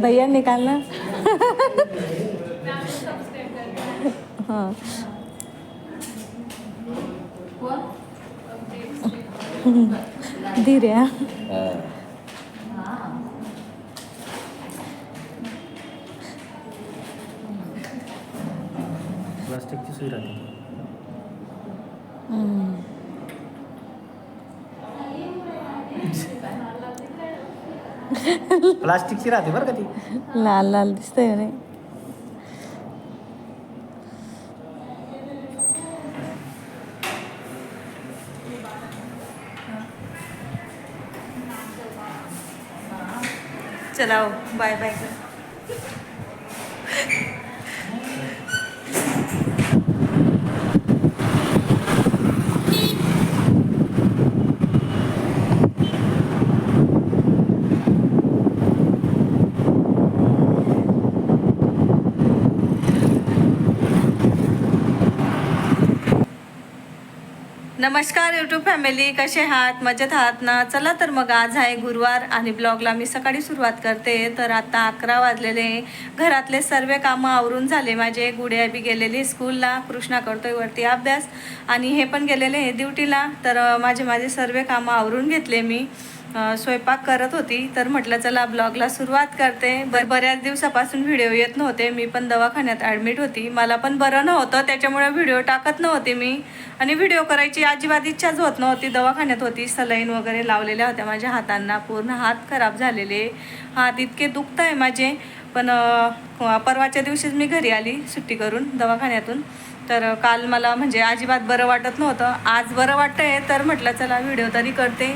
भैया निकालना। हाँ। धीरे हाँ. प्लास्टिकची सुई राहते. प्लास्टिकची राहते बरं का ती. लाल लाल दिसतंय रे चला बाय बाय नमस्कार यूट्यूब फॅमिली कसे आहात? मजेत आहात ना? चला तर मग आज आहे गुरुवार आणि ब्लॉगला मी सकाळी सुरुवात करते. तर आता अकरा वाजलेले. घरातले सर्व कामं आवरून झाले. माझे गुड्या बी गेलेली स्कूलला कृष्णा करतोय वरती अभ्यास. आणि हे पण गेलेले हे ड्युटीला तर माझे माझे सर्व कामं आवरून घेतले मी. स्वयंपाक करत होती तर म्हटलं चला ब्लॉगला सुरुवात करते. ब बऱ्याच दिवसापासून व्हिडिओ येत नव्हते. मी पण दवाखान्यात ॲडमिट होती. मला पण बरं नव्हतं. त्याच्यामुळे व्हिडिओ टाकत नव्हते मी. आणि व्हिडिओ करायची अजिबात इच्छाच होत नव्हती. दवाखान्यात होती. सलाईन वगैरे लावलेल्या होत्या माझ्या हातांना. पूर्ण हात खराब झालेले. हात इतके दुखत आहे माझे. पण परवाच्या दिवशीच मी घरी आली सुट्टी करून दवाखान्यातून. तर काल मला म्हणजे अजिबात बरं वाटत नव्हतं. आज बरं वाटतंय तर म्हटलं चला व्हिडिओ तरी करते.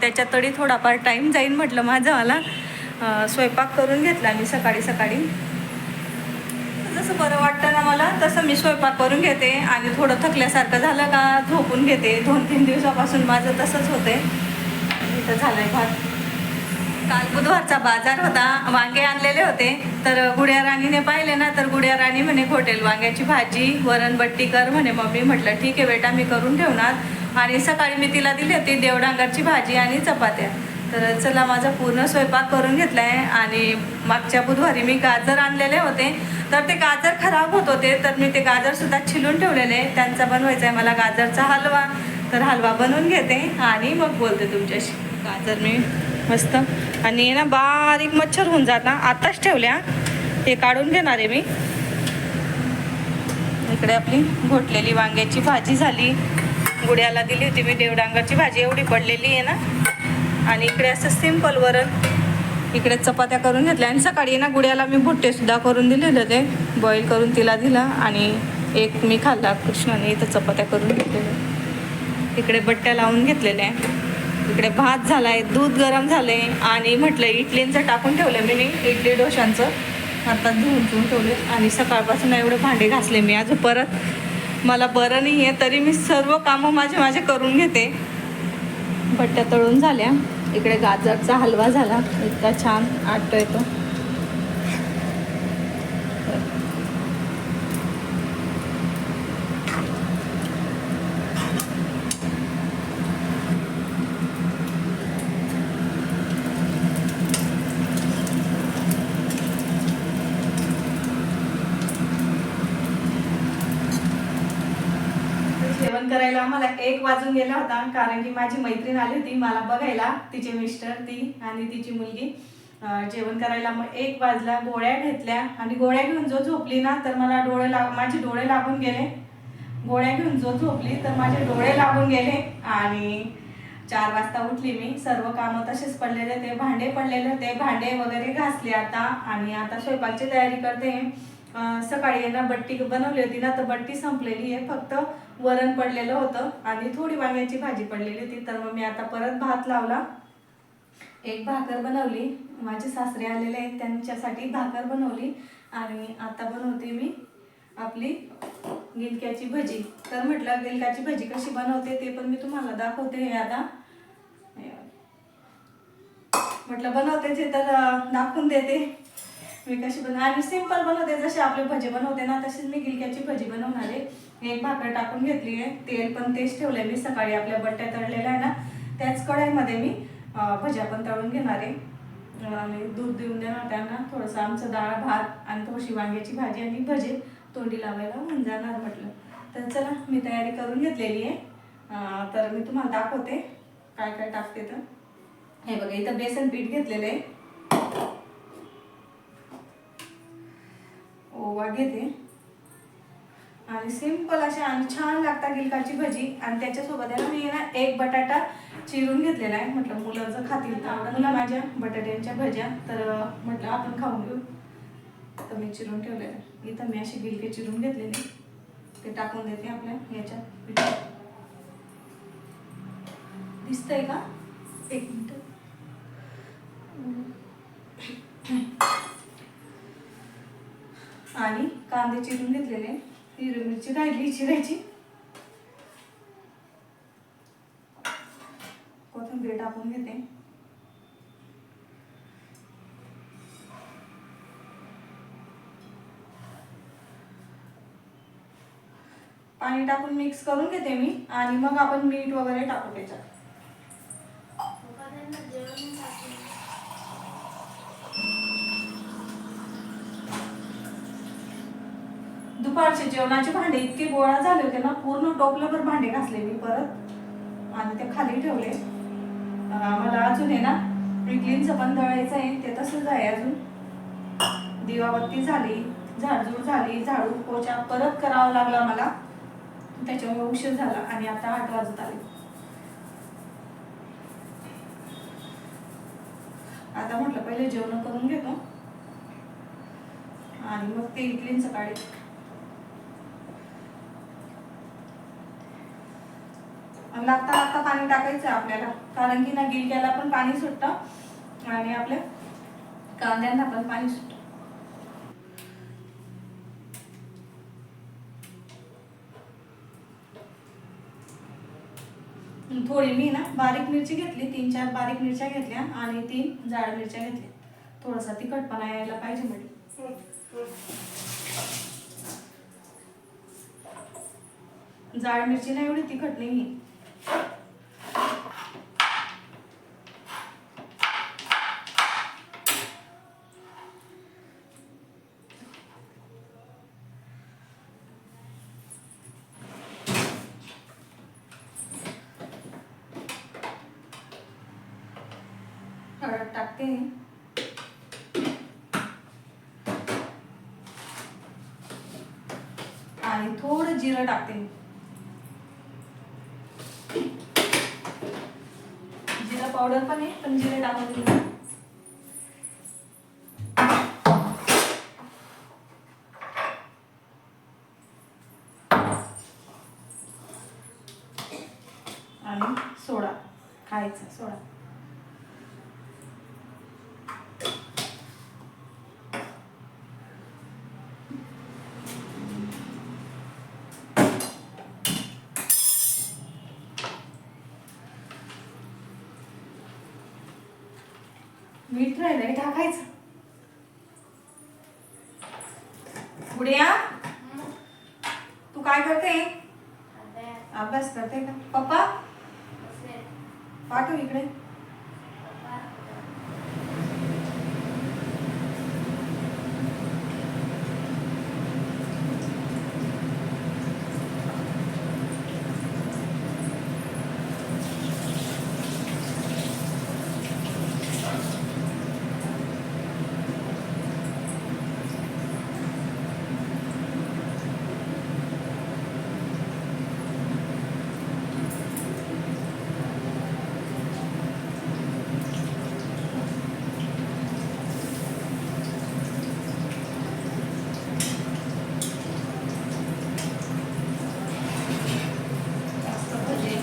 त्याच्यात तरी थोडाफार टाईम जाईल म्हटलं माझं मला. स्वयंपाक करून घेतला मी सकाळी सकाळी. जसं बरं वाटतं ना मला तसं मी स्वयंपाक करून घेते. आणि थोडं थकल्यासारखं झालं का झोपून घेते. दोन तीन दिवसापासून माझं तसंच होते इथं आहे भात. काल बुधवारचा बाजार होता. वांगे आणलेले होते. तर गुड्या राणीने पाहिले ना तर गुड्या राणी म्हणे हॉटेल वांग्याची भाजी वरण बट्टी कर म्हणे. मम्मी म्हटलं ठीक आहे बेटा मी करून ठेवणार. आणि सकाळी मी तिला दिली होती देवडांगरची भाजी आणि चपात्या. तर चला माझा पूर्ण स्वयंपाक करून घेतला आहे आणि मागच्या बुधवारी मी गाजर आणलेले होते. तर ते गाजर खराब होत होते. तर मी ते गाजरसुद्धा छिलून ठेवलेले. त्यांचा बनवायचा आहे मला गाजरचा हलवा. तर हलवा बनवून घेते. आणि मग बोलते तुमच्याशी. गाजर मी मस्त. आणि ना बारीक मच्छर होऊन जाता आताच ठेवल्या. हे काढून घेणार आहे मी. इकडे आपली घोटलेली वांग्याची भाजी झाली. गुड्याला दिली होती मी देवडांगरची भाजी एवढी पडलेली आहे ना. आणि इकडे असं सिंपल वरण. इकडे चपात्या करून घेतल्या. आणि सकाळी ना गुड्याला मी भुट्टेसुद्धा करून दिलेले होते बॉईल करून तिला दिला आणि एक मी खाल्ला. कृष्णाने इथं चपात्या करून घेतलेल्या. इकडे बट्ट्या लावून घेतलेल्या. आहे इकडे भात झालाय दूध गरम झाले आणि म्हटलं इडलींचं टाकून ठेवलं मी. इडली डोशांचं. आता धुवून धुवून ठेवले आणि सकाळपासून एवढे भांडे घासले मी. अजून परत मला बरं नाही आहे तरी मी सर्व कामं माझे माझे करून घेते. बट्ट्या तळून झाल्या. इकडे गाजरचा हलवा झाला. इतका छान आटतो येतो जेवण करायला आम्हाला एक वाजून गेला होता कारण की माझी मैत्रीण आली होती मला बघायला तिचे मिस्टर ती आणि तिची मुलगी. जेवण करायला मग एक वाजला गोळ्या घेतल्या आणि गोळ्या घेऊन जो झोपली ना तर मला डोळे लाग माझे डोळे लागून गेले. गोळ्या घेऊन जो झोपली तर माझे डोळे लागून गेले आणि चार वाजता उठली मी. सर्व कामं तसेच पडलेले ते भांडे पडलेले होते. भांडे वगैरे घासले आता आणि आता स्वयंपाकची तयारी करते. सकाळी आहे ना बट्टी बनवली होती ना तर बट्टी संपलेली आहे. फक्त वरण पडलेलं होतं आणि थोडी वांग्याची भाजी पडलेली होती. तर मग मी आता परत भात लावला. एक भाकर बनवली. माझे सासरे आलेले आहेत त्यांच्यासाठी भाकर बनवली. आणि आता बनवते मी आपली गिलक्याची भजी. तर म्हटलं गिलक्याची भजी कशी बनवते ते पण मी तुम्हाला दाखवते हे आता. म्हटलं बनवते ते तर दाखवून देते. मी कशी बनव आणि सिंपल बनवते. जसे आपले भजी बनवते ना तशीच मी गिलक्याची भजी बनवणार आहे. एक भाकर टाकून घेतली आहे. तेल पण तेच ठेवलंय मी. सकाळी आपल्या बट्ट्या तळलेल्या आहे ना त्याच कढईमध्ये मी भज्या पण तळून घेणार आहे. आणि दूध देऊन देणार त्यांना. थोडंसं आमचं डाळ भात आणि थोडीशी वांग्याची भाजी आणि भजे तोंडी लावायला होऊन जाणार म्हटलं. तर चला मी तयारी करून घेतलेली आहे. तर मी तुम्हाला दाखवते काय काय टाकते तर. हे बघा इथं बेसन पीठ घेतलेलं आहे. ओवा घेते. आणि सिंपल अशा आणि छान लागता गिलकाची भजी. आणि त्याच्यासोबत आहे ना मी ना एक बटाटा चिरून घेतलेला आहे. म्हटलं मुलं जर खातील तर आवडेल ना माझ्या बटाट्यांच्या भज्या तर म्हटलं आपण खाऊन घेऊ. तर मी चिरून ठेवलेलं आहे. इथं मी अशी गिलके चिरून घेतलेली. ते टाकून देते आपल्या याच्यात. पिठात दिसतंय का? एक मिनिट. आणि कांदे चिरून घेतलेले. हिरवी मिरची राहिली चिरायची कोथिंबीर टाकून घेते. पाणी टाकून मिक्स करून घेते मी आणि मग आपण मीठ वगैरे टाकू त्याच्यात दुपारचे जेवणाचे भांडे इतके गोळा झाले होते ना पूर्ण टोपल्याभर भांडे घासले मी परत. आणि ते खाली ठेवले. मला अजून आहे ना इडलींचं पण दळायचं आहे ते तसंच आहे अजून. दिवाबत्ती झाली झाडझूड झाली झाडू पोचा परत करावा लागला मला. त्याच्यामुळे उशीर झाला आणि आता आठ वाजत आले. आता म्हटलं पहिले जेवण करून घेतो. आणि मग ते इडलींचं सकाळी लागता लागता पाणी टाकायचं आपल्याला. कारण की ना गिलक्याला पण पाणी सुटतं आणि आपल्या कांद्यांना पण पाणी सुटतं. थोडी मी ना बारीक मिरची घेतली तीन चार बारीक मिरच्या घेतल्या आणि तीन जाड मिरच्या घेतल्या. थोडासा तिखटपणा यायला पाहिजे म्हणजे जाड मिरची ना एवढी तिखट नाही हळद टाकते आणि थोडं जिरं टाकते जिरा पावडर पण आहे पण जिरे टाकून दिले आणि सोडा. खायचा सोडा. मीठ राहिलंय टाकायचं. गुडिया तू काय करते? अभ्यास. करते का? पप्पा? पाठव इकडे जास्त भजे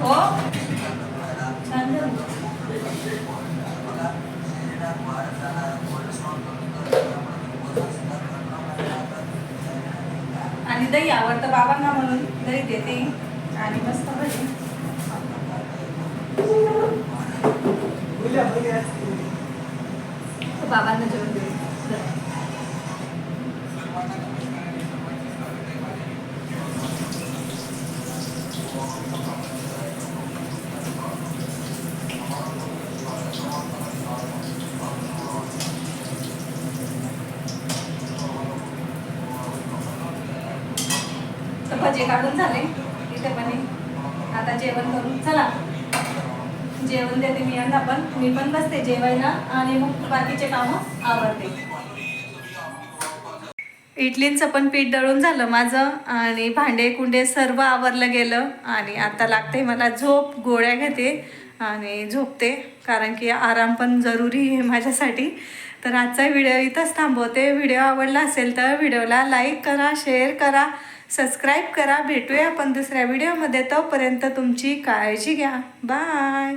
हो छान झालं. आणि दही आवडतं बाबांना म्हणून. दही देते. आणि मस्त भजी. बाबांना जेवण देऊ चला. तर भजे काढून झाले. इथे पण आता जेवण करून चला. जेवण देते मी यांना पण मी पण बसते जेवायला आणि मग बाकीचे कामं आवडते इडलींचं पण पीठ दळून झालं माझं आणि भांडे कुंडे सर्व आवरलं गेलं आणि आता लागते मला झोप गोळ्या घेते आणि झोपते कारण की आराम पण जरुरी आहे माझ्यासाठी. तर आजचा व्हिडिओ इथंच थांबवते. व्हिडिओ आवडला असेल तर व्हिडिओला लाईक करा शेअर करा सबस्क्राईब करा. भेटूया आपण दुसऱ्या व्हिडिओमध्ये तोपर्यंत तुमची काळजी घ्या. बाय